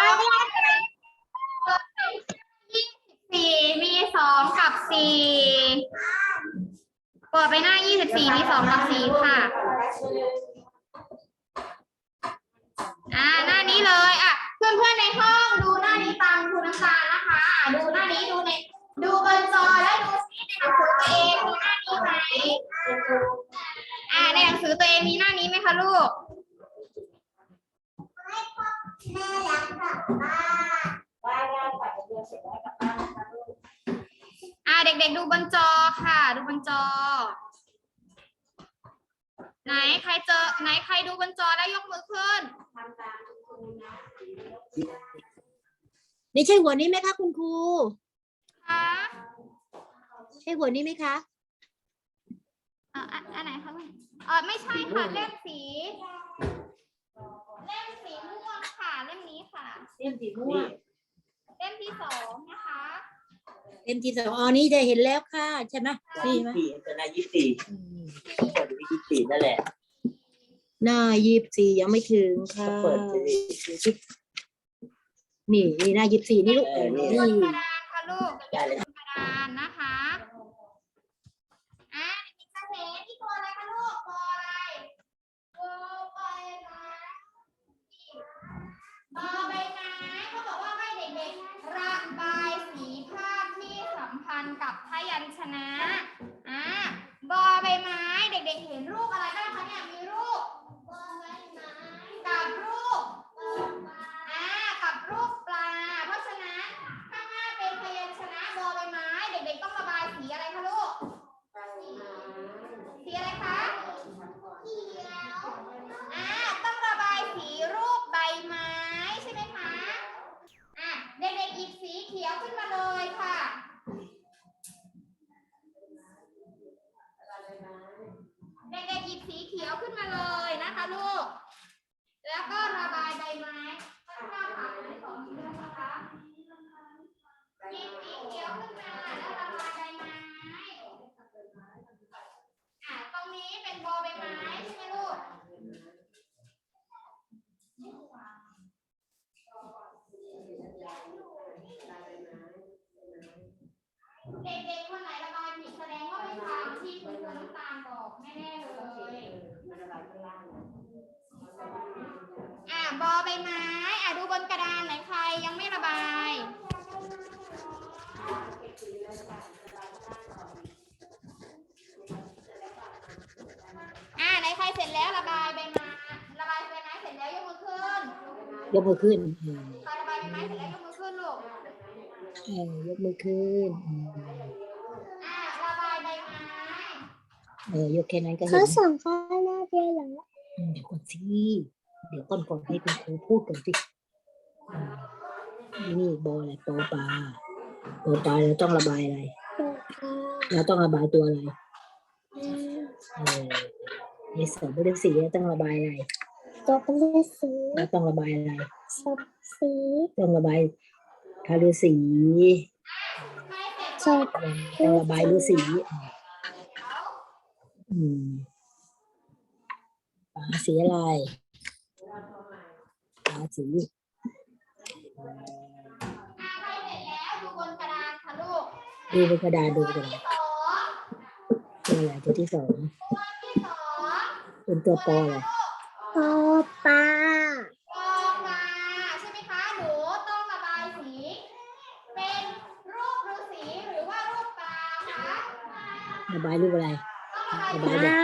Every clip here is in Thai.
ยี่สิบสี่มีสองกับสี่เปิดไปหน้ายี่สิบสี่มีสองกับสี่ค่ะ อ่าหน้านี้เลยอะเพื่อนเพื่อนในห้องดูหน้านี้ตามครูน้ำตาลนะคะอะดูหน้านี้ดูในดูบนจอแล้วดูซิในหนังสือตัวเองมีหน้านี้ไหมอ่าในหนังสือตัวเองมีหน้านี้ไหมคะลูก แม่รักกลับบ้านว่ายได้กว่าจะเรียนเสร็จได้กลับบ้านนะคะลูกอ่าเด็กๆดูบนจอค่ะ ดูบนจอ ไหนใครเจอ ไหนใครดูบนจอแล้วยกมือขึ้น ทำตามคุณครูนะนี่ใช่หัวนี้ไหมคะคุณครู ค่ะใช่หัวนี้ไหมคะอ่าอันไหนคะลูกเออไม่ใช่ค่ะเล่มสี เล่มสีม่วงค่ะเล่มนี้ค่ะ เล่มสีม่วงเล่มที่สองนะคะเล่มที่สองอ๋อนี่จะเห็นแล้วค่ะใช่ไหมนี่ไหมสี่ตัวหน้ายี่สิบสี่อืมเปิดไปยี่สิบสี่นั่นแหละหน้ายี่สิบสี่ยังไม่ถึงค่ะเปิดไปดินี่นี่หน้ายี่สิบสี่นี่ลูกเออนี่นี่บนกระดานค่ะลูกเดี๋ยวบนกระดานนะคะอะอีกสักเห็นที่ตัวอะไรคะลูกตัวอะไรตัวใบไม้บอใบไม้เขาบอกว่าให้เด็กๆระบายสีภาพที่สัมพันธ์กับพยัญชนะอะบอใบไม้ เด็กๆเห็นรูปอะไรบ้างคะเนี่ยมีรูปบอใบไม้กับรูป อ่ากับรูปปลา เพราะฉะนั้นถ้าหน้าเป็นพยัญชนะบอใบไม้ เด็กๆต้องระบายสีอะไรคะลูก สีอะไรคะเขียวอ่าต้องระบายสีรูปใบไม้ใช่ไหมคะอะเด็กๆหยิ บสีเขียวขึ้นมาเลยค่ะ เด็กๆหยิบสีเขียวขึ้นมาเลยนะคะลูก แล้วก็ระบายใบไม้ข้างหน้าผ่านไปสองเดือนนะคะหยิบสีเขียวขึ้นมาแล้วระบายใบไม้ อะตรงนี้เป็นบอใบไม้ใช่ไหมลูก เด็กๆคนไหนระบายผิดแสดงว่าไม่ทำที่คุณครูน้ำตาลบอกแน่ๆเลย อะบอใบไม้ อะดู บนกระดานไหนใครยังไม่ระบาย อะไหนใครเสร็จแล้วระบายใบไม้ระบายใบไม้เสร็จแล้วยกมือขึ้นยกมือขึ้นอืมใครระบายใบไม้เสร็จแล้วยกมือขึ้นลูกเออยกมือขึ้นอืมอะระบายใบไม้เออยกแค่นั้นก็เห็เขานส่งข้าวหน้าเดียวเหรออืมเดี๋ยวก่อนสิเดี๋ยวก่อนก่อนให้คุณครูพูดก่อนสิ อืมนี่บออะไรปอปลาปอปลาเราต้องระบายอะไร เราต้องระบายตัวอะไรเออในสองผู้เล่นสีต้องระบายอะไรตัวเป็นเลือดสีเราต้องระบายอะไรสับสีต้องระบายทาฤาษีใครเสร็จสับต้องระบายฤาษีอืมปลาสีอะไรปลาสีอะ ใครเสร็จแล้วดูบนกระดานค่ะลูกดูบนกระดาษดูบนกระดาษที่สองตัวอะไรตัวที่สองตัวที่สองเป็นตัวปออะไรโอปลาปอปลาใช่ไหมคะหนูต้องระบายสี เป็นรูปฤาษีหรือว่ารูปปลาคะระบายรูปอะไรต้องระบายระสีบายปเลยลา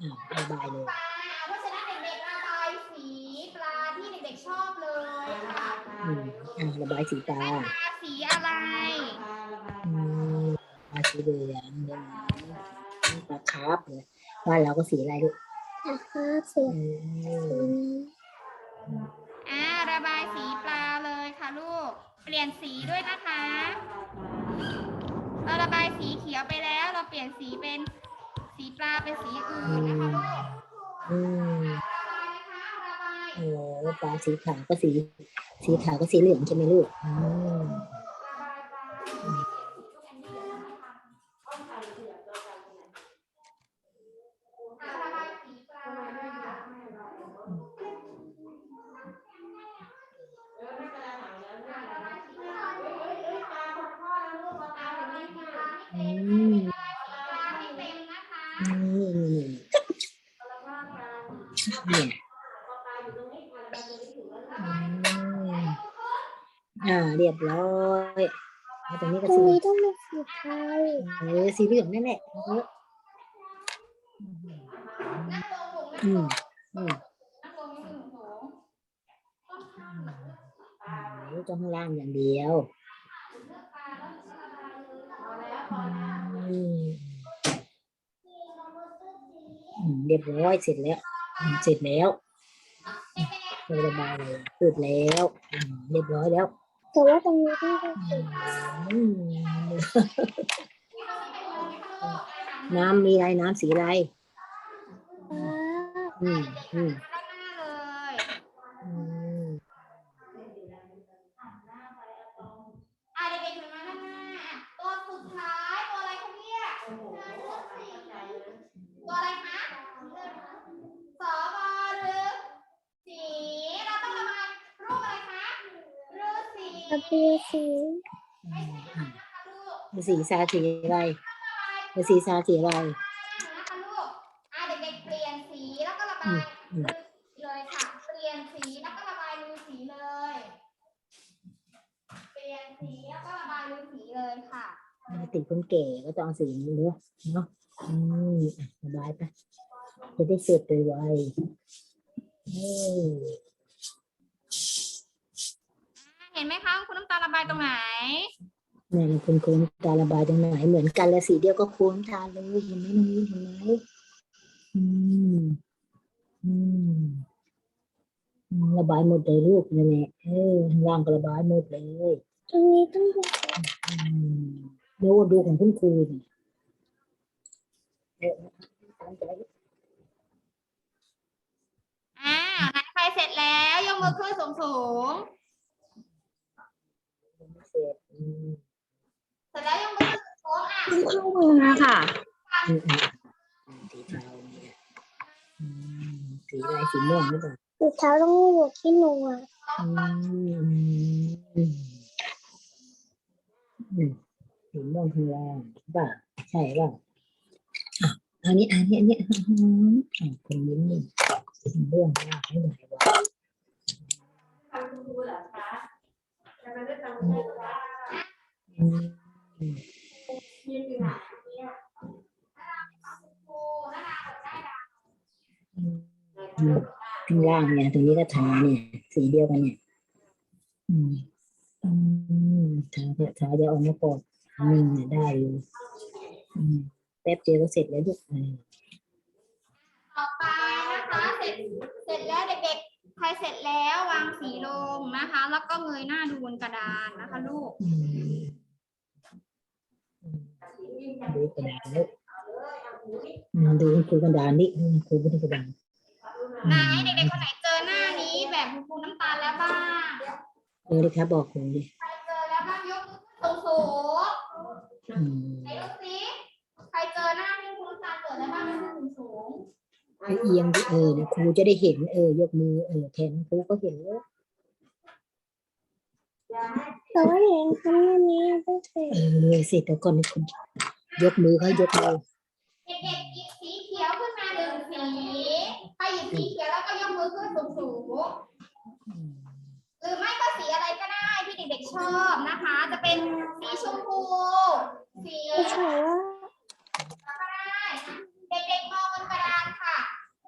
อ่าระบายเลย ปลา เพราะฉะนั้นเด็กๆระบายสีปลาที่เด็กๆชอบเลยค่ะ อ่าระบายสีตาให้ปลาสีอะไร อืมปลาสีเหลืองเนี่ยนะปลาคาร์ฟเลยบ้านเราก็สีอะไรลูกนะครับสีอออ่าระบายสีปลาเลยค่ะลูก เปลี่ยนสีด้วยนะคะ เราระบายสีเขียวไปแล้ว เราเปลี่ยนสีเป็นสีปลาเป็นสีอื่นนะคะลูก อืม ระบายนะคะ เออปลาสีขาวก็สี สีขาวก็สีเหลืองใช่ไหมลูกอืม อืมอืมนั่งลงไม่ถึงสูงโอ้ยต้องข้างล่างอย่างเดียวพอแล้วพอแล้วอืมอืมเรียบร้อยเสร็จแล้วอืมเสร็จแล้วระบายเลยเสร็จแล้วอืมเรียบร้อยแล้วแต่ว่าตรงนี้ต้องเป็นสีอืมน้ำมีอะไรน้ำสีอะไรฟ้า อืมอืมด้านหน้าเลยอืมอะเด็กๆหันมาด้านหน้าอะตัวสุดท้ายตัวอะไรคะเนี่ยตัวอะไรคะสอบอหรือสีเราต้องระบายรูปอะไรคะระเบียสีไม่ใช่หันนะคะลูกมีสีซาสีอะไรมีสีซาสีอะไร นะคะลูกอะเด็กๆเปลี่ยนสีแล้วก็ระบาย อืม เลยค่ะ เปลี่ยนสีแล้วก็ระบายรูสีเลย เปลี่ยนสีแล้วก็ระบายรูสีเลยค่ะ ปกติคน แก่ก็ต้องเอาสีนี้เนอะเนาะอืมอะสบายไปจะได้เสร็จโดยไวเออเห็นไหมคะคุณน้ำตาลระบายตรงไหนเนี่ยคุณครูน้ำตาระบายตรงไหนเหมือนกันและสีเดียวก็คูณำตาเลยเห็นไหมน้องมิ้นเห็นไหมอืมอืมอืมระบายหมดเลยลูกนั่นแหละเออข้างล่างก็ระบายหมดเลย ตรงนี้ต้องเป็นอืม ดูดูของคุณครูดิเออตามใจอ่าไหนใครเสร็จแล้วยกมือขึ้นสูงสูงเสร็จอืมๆเสร็จแล้วยกมือขึ้นสูงๆอะต้องเข้ามือค่ะอืมอืมอืมสีเทาเนี่ยอืมสีอะไรสีม่วงหรือเปล่าสีเทาต้องอยู่ที่หนูอะอืมอืมอืม สีม่วงข้างล่างป่ะใช่ป่ะอะอันนี้อันนี้อันนี้อืมอะคนนี้นี่สีม่วงล่างไม่ไหนวะทำคุณครูเหรอคะทำไมไม่ทำคุณครูคะอืมยืนอยู่ไหนเนี่ยครูนาดาบอกได้ดาอืมอืมข้างล่างเนี่ยตรงนี้ก็ทาเนี่ยสีเดียวกันเนี่ย อืมทาเถอะทาเดี๋ยวเออกมาก่อน นึ่งเนี่ยได้อยู่อืมแป๊บเดียวก็เสร็จแล้วลูกเออต่อไปนะคะเสร็จเสร็จแล้วเด็กๆใครเสร็จแล้ววางสีลงนะคะ แล้วก็เงยหน้าดูบนกระดานนะคะลูกอืมอืมดูกระดานลูกอืมดูคุณครูกระดานนี่ดูคุณครูบนกระดานไหนเด็กๆคนไหนเจอหน้านี้แบบคุณครูน้ำตาลแล้วบ้างเออเลยครับบอกครูดิใครเจอแล้วบ้างยกมือขึ้นสูงอืมๆ ไหนดูสิใครเจอหน้าที่คุณน้ำตาลเกิดแล้วบ้างยกมือสูงให้เอียงดิเออเดี๋ยวครูจะได้เห็นเออยกมือเออแทนครูก็เห็นแล้วแต่ว่าเห็นคนนี้ต้องเสร็จเออเลยสิแต่ก่อนนี่คุณยกมือเขายกมือๆเด็กๆหยิบสีเขียวขึ้นมาหนึ่งสีใครหยิบสีเขียวแล้วก็ยกมือขึ้นสูงๆอืมหรือไม่ก็สีอะไรก็ได้ที่เด็กๆชอบนะคะ จะเป็นสีชมพูสี ไม่ใช่ว่าก็ได้เด็กๆมองบนกระดานค่ะ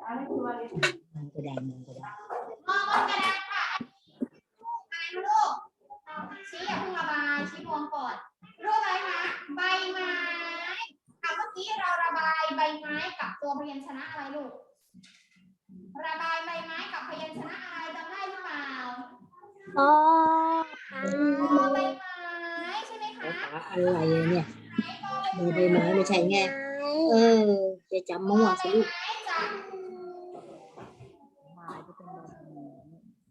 อันนี้คือวันนี้มองกระดานมองกระดานมองบนกระดานค่ะอะไรนะลูกชี้อย่าเพิ่งระบายชี้มองก่อนรูปอะไรคะใบไม้อะเมื่อกี้เราระบายใบไม้กับตัวพยัญชนะอะไรลูกระบายใบไม้กับพยัญชนะอะไรจำได้หรือเปล่าอ๋ออใบไม้ใช่ไหมคะภาษาอะไรเนี่ย ไหนใบไม้ไม่ใช่ไง เออ จะจำมั่วสิลูก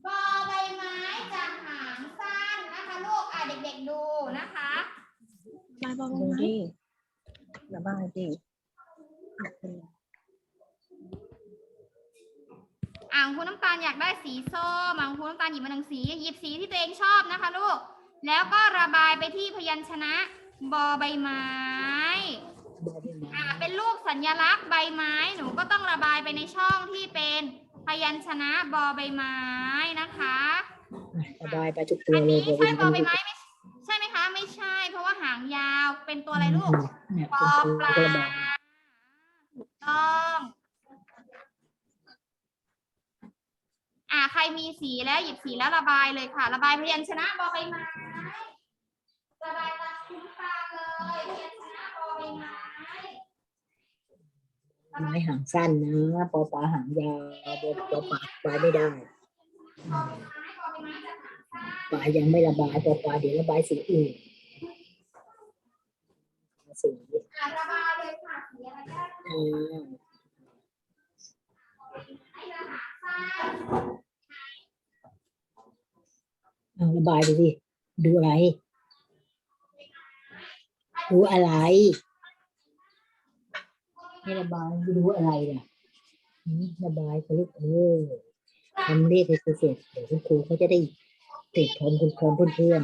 บอใบไม้จากหางสั้นนะคะลูก อะเด็กๆดูนะคะมาบอกดูไหมดิระบายดิอ่างคุณน้ำตาลอยากได้สีส้มอ่างคุณน้ำตาลหยิบมาหนึ่งสีหยิบสีที่ตัวเองชอบนะคะลูก แล้วก็ระบายไปที่พยัญชนะบอใบไม้ บอใบไม้ อ่าเป็นรูป สัญลักษณ์ใบไม้ หนูก็ต้องระบายไปในช่องที่เป็นพยัญชนะบอใบไม้นะคะอะระบายไปทุกตัวอันเลยนี้บอใบใช่บอไม้ใบไม้ไหมใช่ไหมคะ ไม่ใช่ เพราะว่าหางยาวเป็นตัวอะไรลูกเนี่ยปคุณอครูปลาก็ระบายถูกต้องอ่าใครมีสีแล้วหยิบสีแล้วระบายเลยค่ะ ระบายพยัญชนะบอใบไม้ระบายตามคุ้มตามเลยพยัญชนะบอใบไม้ ไม้หางสั้นนะปอปลาหางยาวบอปอปลาปลาไม่ได้ปลายังไม่ระบายปอปลาเดี๋ยวระบายสีอื่นสีระบายเลยค่ะสีอะไรก็ได้อ่าให้ระระบายดูสิดูอะไร ดูอะไร ให้ระบายดูอะไรเนี่ยหืมระบายไปลูกเออทำเลขให้เสร็จเดี๋ยวคุณครูเขาจะได้ติดพร้อมคุณพร้อมเพื่อน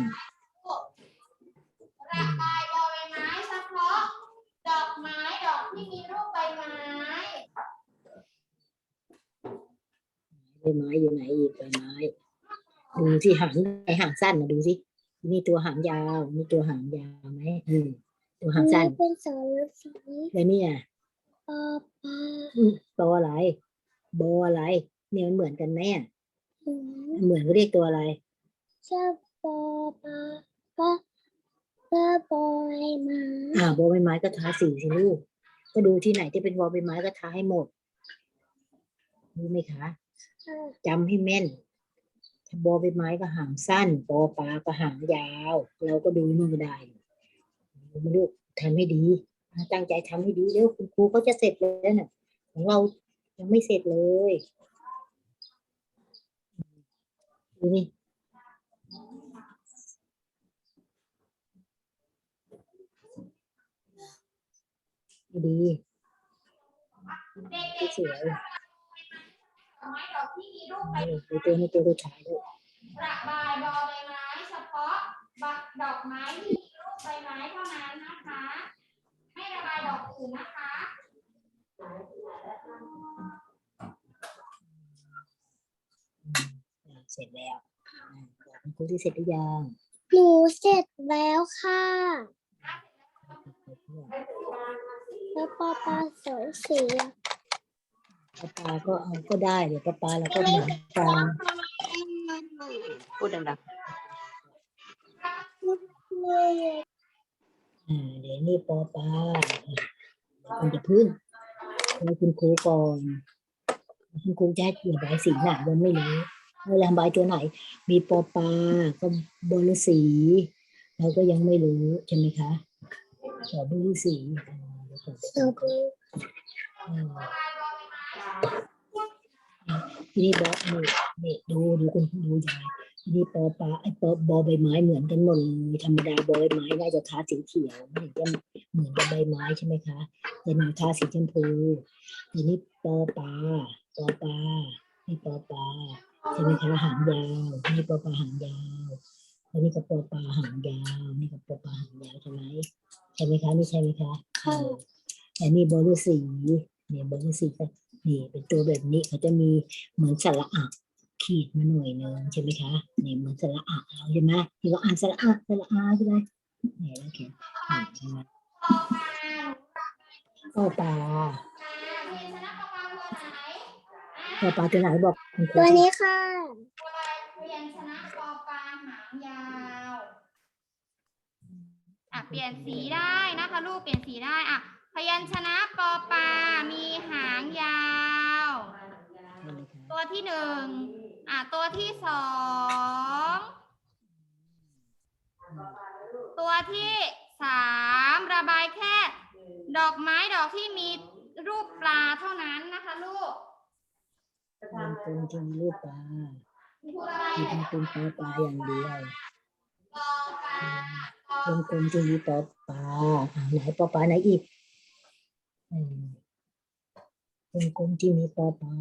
ระบายบอใบไม้เฉพาะดอกไม้ดอกที่มีรูปใบไม้ๆใบไม้อยู่ไหนอีกใบไม้ ดูที่หางไหนหางสั้นนะดูสินี่ตัวหางยาวนี่ตัวหางยาวไหมอืมตัวหางสั้นเป็นสารสีแล้วเนี่ย ปอปลาอืมตัวอะไรโบอะไร เนี่ยมันเหมือนกันไหมอะหืมมันเหมือนเขาเรียกตัวอะไรชอบปอปลาก็ก็บอยมาอ่าโบอใบไม้ก็ทาสีสิลูกก็ดูที่ไหนที่เป็นบอใบไม้ก็ทาให้หมดรู้ไหมคะจำให้แม่นถ้าบอใบไม้ก็หางสั้นปอปลาก็หางยาว เราก็ดูมือได้ดูมาลูกทำให้ดี ตั้งใจทำให้ดีแล้วคุณครูก็จะเสร็จแล้วน่ะของเรายังไม่เสร็จเลยดูนี่ดีดีสวยดอกไม้ดอกที่มีรูปใบนี่ดูตัวนี้ตัวสุดท้ายด้วยระบายบอใบไม้เฉพาะดอกไม้ที่มีรูปใบไม้เท่านั้นนะคะ ไม่ระบายดอกอื่นนะคะอ่าเสร็จแล้วอ่าบอกคุณครูที่เสร็จหรือยังหนูเสร็จแล้วค่ะแล้วปอปลาสองสีปลาปลาก็เอาก็ได้เดี๋ยวปลาปลาเราก็เหมือนกันพูดดัง อ่าเดี๋ยวนี่ปอปลาคุณจะพึ่งให้คุณครูก่อนคุณครูจะให้ระบายสีหนายังไม่รู้ว่าระบายตัวไหน มีปอปลาก็บอลสีเราก็ยังไม่รู้ใช่ไหมคะขอบอลสีอ่าเดี๋ยวก่ออสีอืมทีนี้บอกนี่นี่ดูดูคุณดูยายที นี้ปอปลาไอ้ปอบอใบไม้เหมือนกันหมดเลยธรรมดาบอใบไม้น่าจะทาสีเขียวไม่เห็นจะเหมือนกับใบไม้ใช่ไหมคะแต่หนูทาสีชมพูทีนี้ปอปลาปอปลานี่ปอปลาใช่ไหมคะหางยาวนี่ปอปลาหางยาวแล้วนี่ก็ปอปลาหางยาวนี่ก็ปอปลาหางยาวใช่ไหมใช่ไหมคะนี่ใช่ไหมคะเออแต่นี่บอลสีเนี่ยบอลสีก็นี่เป็นตัวแบบนี้เขาจะมีเหมือนสระอะ ขีดมาหน่อยนึงใช่ไหมคะเนี่ยเหมือนสระอะเราใช่ไหมที่เราอ่านสระอะสระอาใช่ไหมเนี่ยแล้วเขียนนี่ใช่ไหมปอปลาก็ปลาอ่าพยัญชนะปลาตัวไหนก็ปลาตัวไหนบอกตัวนี้ค่ะตัวอะไรพยัญชนะปอปลาหางยาวอะเปลี่ยนสีได้นะคะลูกเปลี่ยนสีได้อะพยัญชนะปอปลามีหางยาว ตัวที่หนึ่ง อะตัวที่สองตัวที่สามระบายแค่ ดอกไม้ดอกที่มีรูปปลาเท่านั้นนะคะลูกวงกลมที่มีรูปปลาคุณครูระบายที่ไหนเป็นปลาปลาอย่างเดียวปอปลาปอวงกลมที่มีปอปลาอ่าไหนปอปลาไหนอีกอืมวงกลมที่มีปอปลา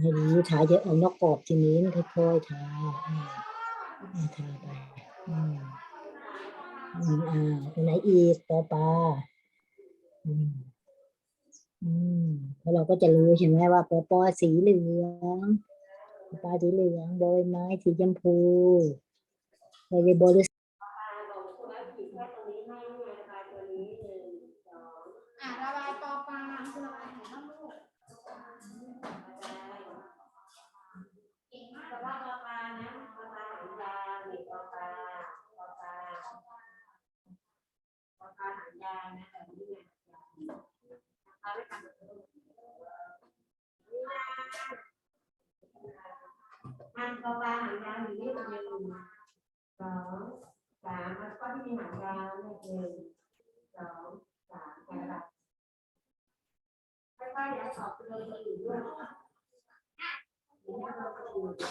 ให้ดีทาเยอะเอานอกกรอบทีนี้ค่อยๆทาอืมอ่าทาไปอืออ่าตัวไหนอีกปอปลาอืมอืมแล้วเราก็จะรู้ใช่ไหมว่าปอปอสีเหลืองปลาสีเหลืองใบไม้สีชมพูใบใบบริสุทธิ์ อะระบายปอปลาคือระบายไหนบ้างลูกเก่งมาก แต่ว่าปลาปลานะปลาปลาหางยาวนี่ปลาปลาปลาปลาปลาปลาหางยาวนะแต่นี่ไงปลาไม่ทำแบบนี้นี่นะมันปลาปลาหางยาวอยู่นี่มันยังอยู่สองสามแล้วก็ที่มีหางยาวเนี่ยหนึ่งสองสามแค่ละค่อยๆอย่าสอบไปเลยมาอยู่ด้วยนี่เราก็อยู่นะ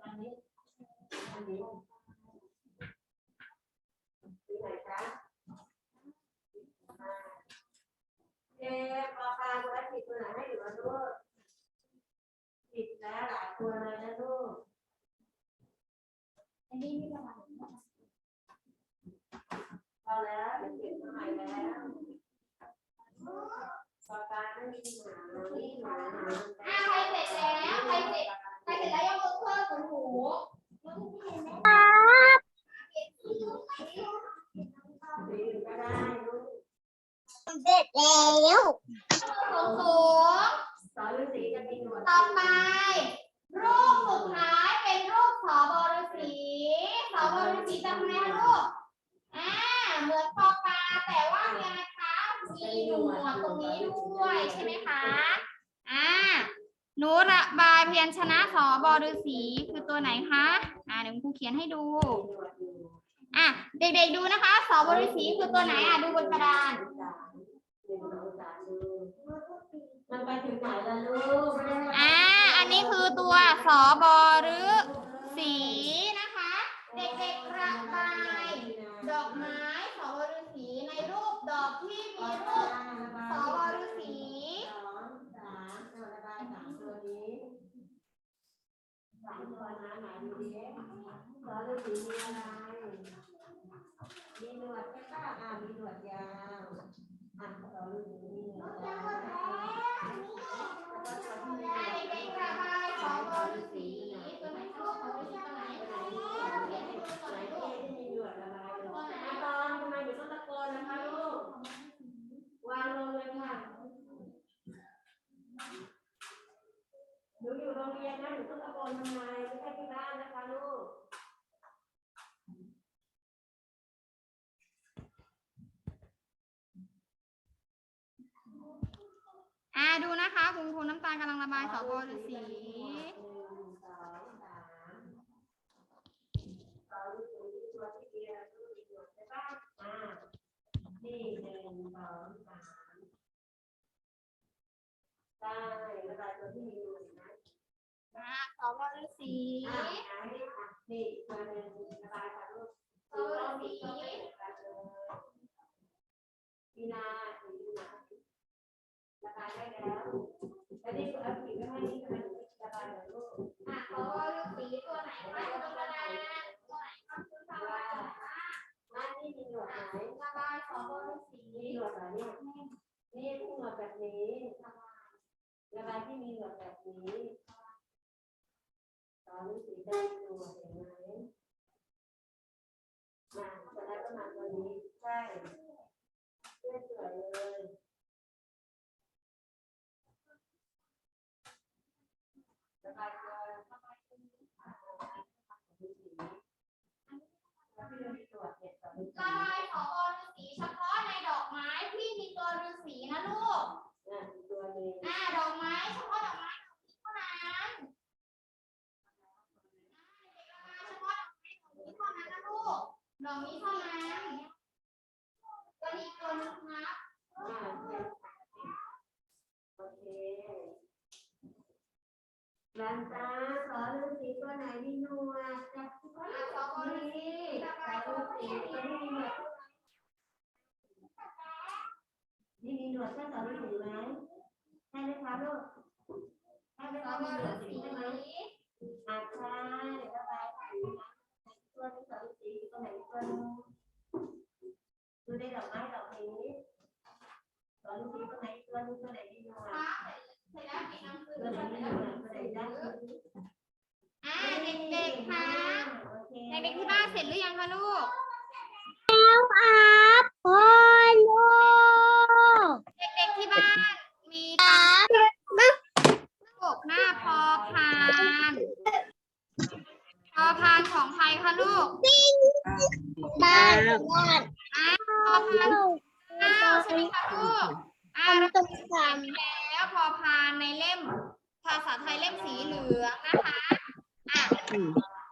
ตอนนี้ตอนนี้ที่ไหนคะเอ๊ะปลาปลาตัวผิดตัวไหนให้อยู่กับลูกผิดแล้วหลายตัวเลยนะลูก อันนี้ไม่ระบาย พอแล้วเด็กๆทำไมแล้วปลาปลาไม่มีหมาไม่มีหมาหมา อะใครเสร็จแล้วใครเสร็จใครเสร็จแล้วยกมือขึ้นสูงหู สีอื่นก็ได้ลูก เสร็จแล้ว สูงสูง สอนฤาษีจะมีหนวด ต่อไป รูปสุดท้ายเป็นรูปสอบฤาษีส อบฤาษีจำไหมคะลูก อ่า เหมือนปอปลาแต่ว่ามีอะไรคะ มีหนวดตรงนี้ด้วยใช่ไหมคะ อ่า หนูระบายพยัญชนะสอบฤาษีคือตัวไหนคะ อ่าเดี๋ยวคุณครูเขียนให้ดูมีหนวดอยู่อะ เด็กๆดูนะคะ สอบฤาษีคือตัวไหนอะ ดูบนกระดานสามหนึ่งสองสามดูมันไปถึงไหนแล้วลูกไม่ได้ให้อ่า อันนี้คือตัวสอบฤาษีนะคะ เด็กๆระบายดอกไม้สอบฤาษีในรูปดอกที่มีรูปสอบฤาษีสองสามระบายสามตัวนี้สามตัวนะไหนดูดิสอนฤาษีมีอะไรมีหนวดใช่ปะอ่ามีหนวดยาวอะสอนฤาษีมีหนวดยาวแล้วก็ตัวที่มีหนว อ่า ด เด็กๆระบายสอบฤาษีตัวไหนรูปสอบฤาษีตัวไหนตัวไหนเขียนให้ดูตัวไหนลูก ตอนทำไมถึงต้องตะโกนนะคะลูก วางลงเลยค่ะ หนูอยู่โรงเรียนนะหนูต้องตะโกนทำไมไม่ใช่ที่บ้านนะคะลูก อ่าดูนะคะ คุณครูน้ำตาลกำลังระบายสอบฤาษีหนึ่งสองสามสองฤาษีตัวที่เดียวลูกมีหนวดใช่ปะอ่านี่หนึ่งสองสามได้ระบายตัวที่มีหนวดเห็นไหมอ่าสอบฤาษีอ่าอันนี้อะนี่ระบายค่ะลูกสอบฤาษีมีนาสี ระบายได้แล้ว แล้วนี่เอาสีไม่ให้นี่ทำไมระบายเหรอลูกอะสอบฤาษีตัวไหนคะอยู่ตรงกระดานตัวไหนคะคุณสาวบ้านนี่มีหนวดไหนระบายสอบฤาษีมีหนวดเหรเนี่ยนี่ที่หนวดแบบนี้ระบายที่มีหนวดแบบนี้ตอนนี้สีแดงหนวดเห็นไหมมาจะได้ก็มาตัวนี้ใช่เสื้อสวยเลยระบายตัวระบายตัวนี้ค่ะดูสีแล้วพี่ดูมีต รวจเด็ดต่อไประบายสอบฤาษีเฉพาะในดอกไม้ที่มีตัวฤาษีนะลูก อะตัวนึงอ่าดอกไม้เฉพาะดอกไม้ ลูกนี้ก็ไหนตัวนี้ก็ไหนไม่ยอมตัวไหนไม่ยอมตัวไหนได้อ่าเด็กๆคะเด็กๆที่บ้านเสร็จหรือยังคะลูกแล้วครับพ่อลูกเด็กๆที่บ้านมีตาปกหน้าพอพานพอพานของใครคะลูกบ้านอ่าพอพานข้าวใช่ไหมคะลูกาเราตรงกลางแล้วพอพานในเล่ม ภาษาไทยเล่มสีเหลืองนะคะอะอืม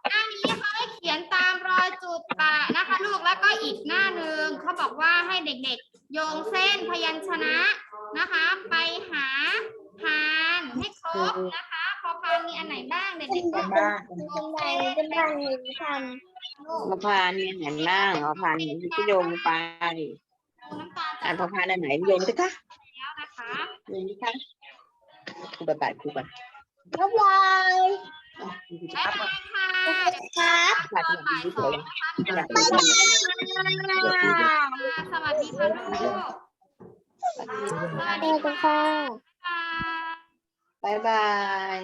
หน้านี้เขาให้เขียนตามรอยจุดปะนะคะลูกแล้วก็อีกหน้าหนึ่งเขาบอกว่าให้เด็กๆ โยงเส้นพยัญชนะนะคะ ไปหาพานให้ครบนะคะ พอพานมีอันไหนบ้างเด็กๆก็บ้านโยงไหนเส้นจะบ้านหนูทพอพานเนี่ยหันหน้าพอพานนี่ก็โยงไป น้ำตาล อ่าจะนพอพานอันไหนโยงสิคะแล้ว นะคะโยงสิคะครูบาบาดครูบาำบ๊ายบายอะครูบ๊ายจะบายค่ะครับพาตไปอนดูบ่ายที่สสอวงยนะคะสวัสดีค่ะลูกสวัสดีสวัสดีค่ะค่ะบ๊ายบาย